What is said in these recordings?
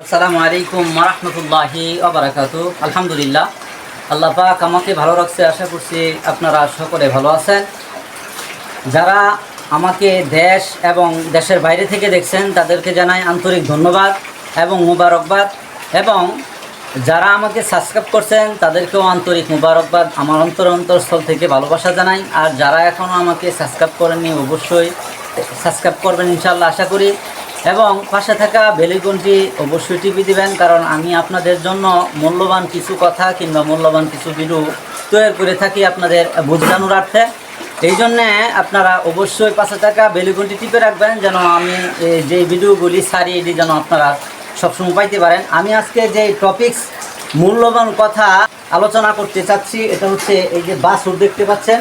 আসসালামু আলাইকুম রহমতুল্লাহি আবরাকাতু আলহামদুলিল্লাহ। আল্লাহ পাক আমাকে ভালো রাখছে, আশা করছি আপনারা সকলে ভালো আছেন। যারা আমাকে দেশ এবং দেশের বাইরে থেকে দেখছেন, তাদেরকে জানাই আন্তরিক ধন্যবাদ এবং মুবারকবাদ। এবং যারা আমাকে সাবস্ক্রাইব করছেন, তাদেরকেও আন্তরিক মুবারকবাদ। আমার অন্তর অন্তরস্থল থেকে ভালোবাসা জানাই। আর যারা এখনও আমাকে সাবস্ক্রাইব করেননি, অবশ্যই সাবস্ক্রাইব করবেন ইনশাল্লাহ আশা করি। এবং পাশে থাকা বেলিকনটি অবশ্যই টিপি দিবেন, কারণ আমি আপনাদের জন্য মূল্যবান কিছু কথা কিংবা মূল্যবান কিছু ভিডিও তৈরি করে থাকি আপনাদের বোঝানোর অর্থে এই জন্যে আপনারা অবশ্যই পাশে থাকা বেলিকনটি টিপে রাখবেন, যেন আমি যে ভিডিওগুলি সারি এটি যেন আপনারা সবসময় পাইতে পারেন। আমি আজকে যে টপিক্স মূল্যবান কথা আলোচনা করতে চাচ্ছি, এটা হচ্ছে এই যে বাসুর দেখতে পাচ্ছেন।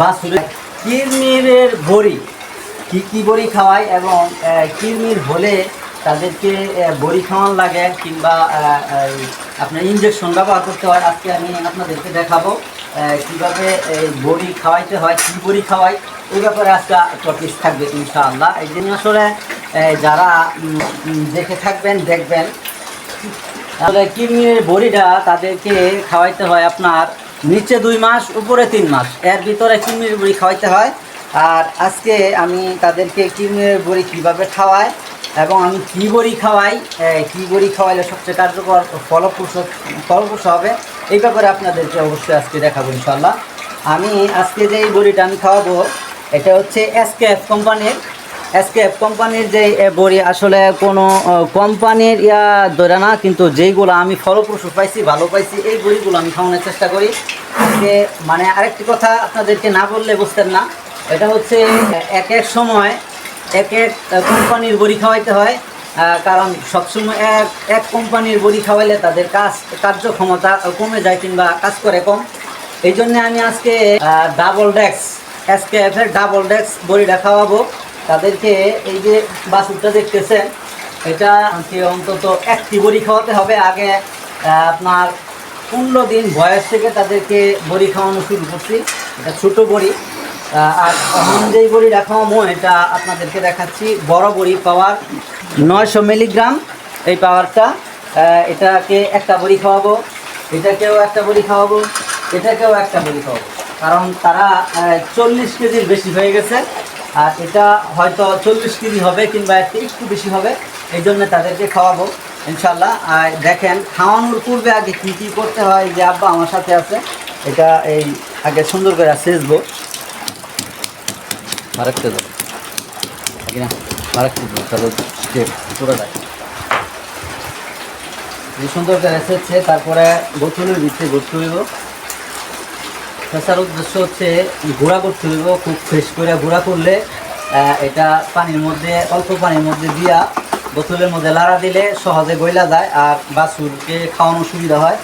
বাসুরের কিরমিরের বড়ি। কি কি বড়ি খাওয়ায় এবং কিরমির হলে তাদেরকে বড়ি খাওয়ান লাগে কিংবা আপনার ইঞ্জেকশন ব্যবহার করতে হয়, আজকে আমি আপনাদেরকে দেখাবো কীভাবে এই বড়ি খাওয়াইতে হয়, কী বড়ি খাওয়াই এই ব্যাপারে আজকে টপিক থাকবে ইনশাআল্লাহ। এই জন্য আসলে যারা দেখে থাকবেন, দেখবেন, তাহলে কিডনির বড়িটা তাদেরকে খাওয়াইতে হয় আপনার নিচে দুই মাস, উপরে তিন মাস। এর ভিতরে কিডনির বড়ি খাওয়াইতে হয় আর আজকে আমি তাদেরকে কিডনির বড়ি কীভাবে খাওয়াই এবং আমি কী বড়ি খাওয়াই কী বড়ি খাওয়াইলে সবচেয়ে কার্যকর ফলপ্রসূ ফলপ্রসূ হবে, এই ব্যাপারে আপনাদেরকে অবশ্যই আজকে দেখাবো ইনশাল্লাহ আমি আজকে যে এই বড়িটা আমি খাওয়াবো, এটা হচ্ছে এসকেএফ কোম্পানির। এসকেএফ কোম্পানির যে বড়ি আসলে কোনো কোম্পানির ইয়া ধরে না, কিন্তু যেইগুলো আমি ফলপ্রসূ পাইছি, ভালো পাইছি, এই বড়িগুলো আমি খাওয়ানোর চেষ্টা করি। আজকে মানে আরেকটি কথা আপনাদেরকে না বললে বুঝতেন না। এটা হচ্ছে এক এক সময় এক এক কোম্পানির বড়ি খাওয়াইতে হয়। কারণ সবসময় এক এক কোম্পানির বড়ি খাওয়াইলে তাদের কাজ, কার্যক্ষমতা কমে যায় কিংবা কাজ করে কম। এই জন্যে আমি আজকে ডাবল ডেক্স এসকেএফ এর ডাবল ডেক্স বড়িটা খাওয়াবো। তাদেরকে এই যে বাসুরটা দেখতেছেন, এটা অন্তত একটি বড়ি খাওয়াতে হবে। আগে আপনার পনেরো দিন বয়স থেকে তাদেরকে বড়ি খাওয়ানো শুরু করছি। এটা ছোটো বড়ি। আর এখন যেই বড়িটা খাওয়াবো এটা আপনাদেরকে দেখাচ্ছি। বড় বড়ি পাওয়ার নয়শো মিলিগ্রাম এই পাওয়ারটা। এটাকে একটা বড়ি খাওয়াবো, এটাকেও একটা বড়ি খাওয়াবো, এটাকেও একটা বড়ি খাওয়াবো। কারণ তারা চল্লিশ কেজির বেশি হয়ে গেছে। আর এটা হয়তো চল্লিশ কেজি হবে কিংবা একটু একটু বেশি হবে, এই জন্য তাদেরকে খাওয়াবো ইনশাল্লাহ আর দেখেন, খাওয়ানোর পূর্বে আগে কী কী করতে হয়? যে আব্বা আমার সাথে আছে, এটা এই আগে সুন্দর করে সেচবো মারাকতে দেবো না মারাকতে দেবো তাহলে পুরো দেয়। যে সুন্দর করে এসেছে, তারপরে বোতলের ভিতরে ভর্তি হইব। ফেসার উদ্দেশ্য হচ্ছে গুঁড়া করতে হইব, খুব ফ্রেশ করে গুঁড়া করলে এটা পানির মধ্যে, অল্প পানির মধ্যে দিয়া বোতলের মধ্যে লাড়া দিলে সহজে গইলা যায় আর বাছুরকে খাওয়ানোর সুবিধা হয়।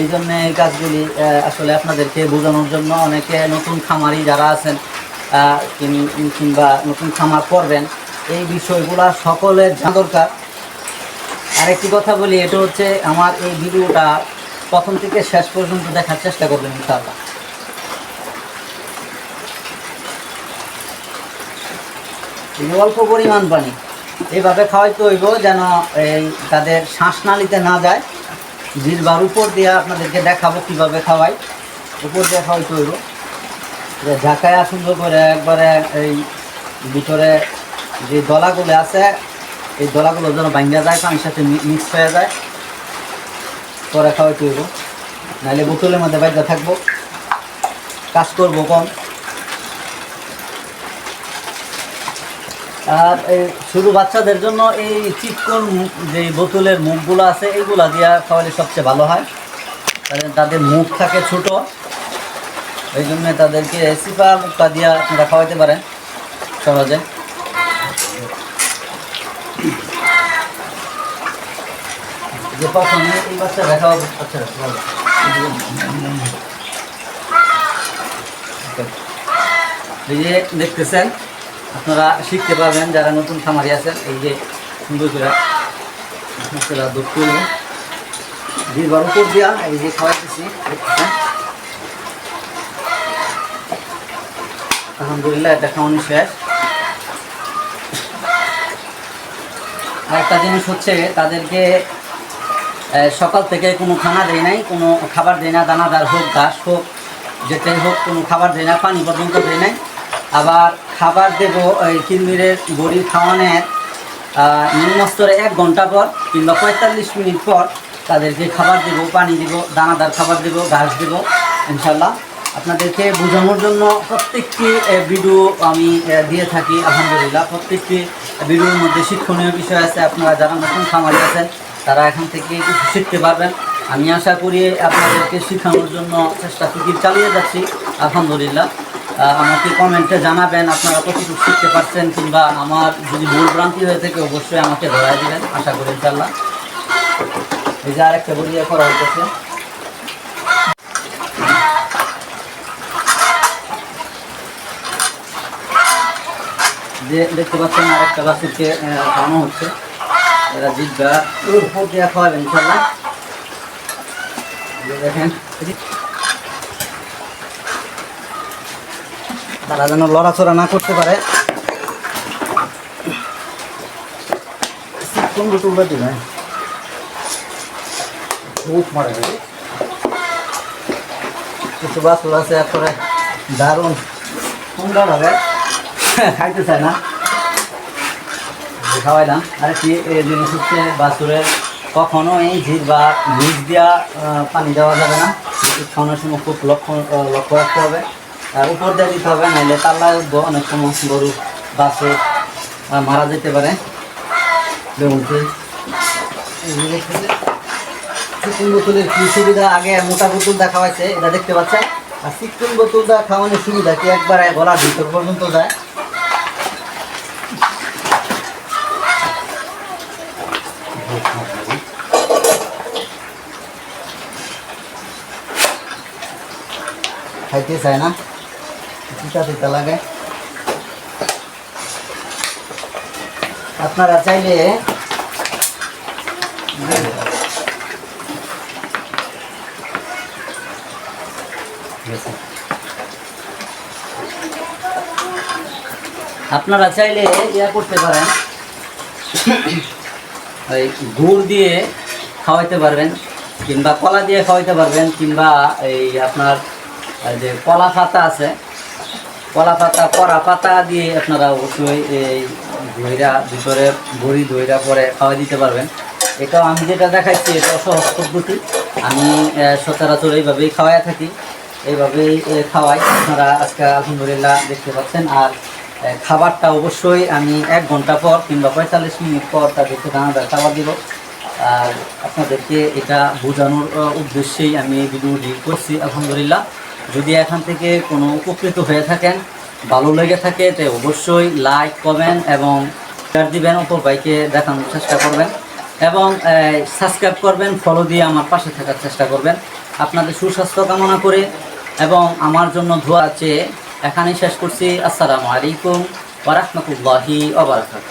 এই জন্য এই কাজগুলি আসলে আপনাদেরকে বোঝানোর জন্য অনেকে নতুন খামারি যারা আছেন কিংবা নতুন খামার করবেন, এই বিষয়গুলা সকলের জানা দরকার। আরেকটি কথা বলি, এটা হচ্ছে আমার এই ভিডিওটা প্রথম থেকে শেষ পর্যন্ত দেখার চেষ্টা করবেন, ইনশাআল্লাহ। অল্প পরিমাণ পানি এইভাবে খাওয়াইতে হইব যেন এই তাদের শ্বাসনালীতে না যায়। জিরবার উপর দিয়ে আপনাদেরকে দেখাবো কীভাবে খাওয়াই, উপর দিয়ে খাওয়াইতে হইব। যে ঝাঁকায়া সুন্দর করে একবারে এই ভিতরে যে দলাগুলো আছে, এই দলাগুলো যেন ভাঙ্গা যায়, পানির সাথে মিক্স হয়ে যায়। পরে খাওয়াইতে হইব নাহলে বোতলের মধ্যে বাইরে থাকব। কাজ করব কম। আর এই শুধু বাচ্চাদের জন্য এই চিকন যে বোতলের মুখগুলো আছে, এইগুলা দিয়া খাওয়ালে সবচেয়ে ভালো হয়। তাদের মুখ থাকে ছোট। এই জন্য তাদেরকে সিপা মুখটা দিয়া আপনারা খাওয়াইতে পারেন সহজে। দেখা আচ্ছা এই যে দেখতেছেন, আপনারা শিখতে পারবেন যারা নতুন খামারি আছেন, এই যে সুন্দর করে মশলা দুধ করব দিবার উপর দিয়া এই যে খাওয়াইতেছি, দেখতেছেন। আলহামদুলিল্লাহ এটা খাওয়ানো শেষ। একটা জিনিস হচ্ছে, তাদেরকে সকাল থেকে কোনো খানা দেয় নাই, কোনো খাবার দেয় না, দানাদার হোক, ঘাস হোক, যেটাই হোক, কোনো খাবার দেয় না, পানি পর্যন্ত দেয় নাই। আবার খাবার দেব ওই কিলমিরের বড়ি খাওয়ানোর নিম্নস্তরে এক ঘণ্টা পর কিংবা পঁয়তাল্লিশ মিনিট পর তাদেরকে খাবার দেব, পানি দেব, দানাদার খাবার দেব, ঘাস দেব ইনশাল্লাহ আপনাদেরকে বোঝানোর জন্য প্রত্যেকটি ভিডিও আমি দিয়ে থাকি, আলহামদুলিল্লাহ। প্রত্যেকটি ভিডিওর মধ্যে শিক্ষণীয় বিষয় আছে। আপনারা যারা নতুন খামারি আছেন, তারা এখান থেকে কিছু শিখতে পারবেন। আমি আশা করি আপনাদেরকে শেখানোর জন্য চেষ্টা ফিকির চালিয়ে যাচ্ছি, আলহামদুলিল্লাহ। আমাকে কমেন্টে জানাবেন, আপনারা কতটুকু শিখতে পারছেন, কিংবা আমার যদি ভুল ভ্রান্তি হয়ে থাকে, অবশ্যই আমাকে ধরাই দিবেন, আশা করি ইনশাল্লাহ এই যে আরেকটা বড়িয়া করা হইতেছে। যে দেখতে পাচ্ছেন আরেকটা বাছুরকে আহ, খাওয়ানো হচ্ছে। এরা জিজ্ঞা দিয়ে খাওয়াবেন ইনশাল্লাহ দেখেন। তারা যেন লড়াচড়া না করতে পারে। কোন টুলটা দিবেন কিছু বাছুর আছে এরপরে দারুণ। সুন্দর হবে খাইতে চায় না। খাওয়াইলাম আর কি এই জিনিস হচ্ছে বাছুরের কখনো এই ঝির বা বীজ আহ, পানি দেওয়া যাবে না। খাওয়ানোর সময় খুব লক্ষ্য লক্ষ্য রাখতে হবে। আর উপর দিয়ে দিতে হবে নাহলে তাল্লা অনেক সময় গরু বাছুর মারা যেতে পারে। বেগুনটি চিকুন বোতলের কি সুবিধা? আগে মোটা বোতল দেখা খাওয়াইছে এটা দেখতে পাচ্ছেন। আর চিকুন বোতলটা খাওয়ানোর সুবিধা কি? একবার গলার ভিতর পর্যন্ত যায়। খাইতে চায় না। তিতা তিতা লাগে। আপনারা চাইলে আপনারা চাইলে ইয়া করতে পারেন। ওই গুড় দিয়ে খাওয়াইতে পারবেন, কিংবা কলা দিয়ে খাওয়াইতে পারবেন, কিংবা এই আপনার এই যে কলা পাতা আছে, কলা পাতা কড়া পাতা দিয়ে আপনারা অবশ্যই এই দইরা ভিতরে বড়ি দইরা পরে খাওয়াই দিতে পারবেন। এটাও আমি যেটা দেখাচ্ছি এটা সহজ পদ্ধতি। আমি সচরাচর এইভাবেই খাওয়াই থাকি। এইভাবেই খাওয়াই। আপনারা আজকে আলহামদুলিল্লাহ দেখতে পাচ্ছেন। আর খাবারটা অবশ্যই আমি এক ঘণ্টা পর কিংবা পঁয়তাল্লিশ মিনিট পর তাদেরকে দানাদার খাবার দিব। আর আপনাদেরকে এটা বোঝানোর উদ্দেশ্যেই আমি এই ভিডিওটি করছি, আলহামদুলিল্লাহ। যদি এখান থেকে কোনো উপকৃত হয়ে থাকেন, ভালো লেগে থাকে, তো অবশ্যই লাইক কমেন্ট এবং শেয়ার দিবেন, অপর ভাইকে দেখানোর চেষ্টা করবেন এবং সাবস্ক্রাইব করবেন ফলো দিয়ে আমার পাশে থাকার চেষ্টা করবেন। আপনাদের সুস্বাস্থ্য কামনা করে এবং আমার জন্য ধোয়া চেয়ে এখানেই শেষ করছি। আসসালামু আলাইকুম ওরহমতুল্লাহি ওবরাকাতুহু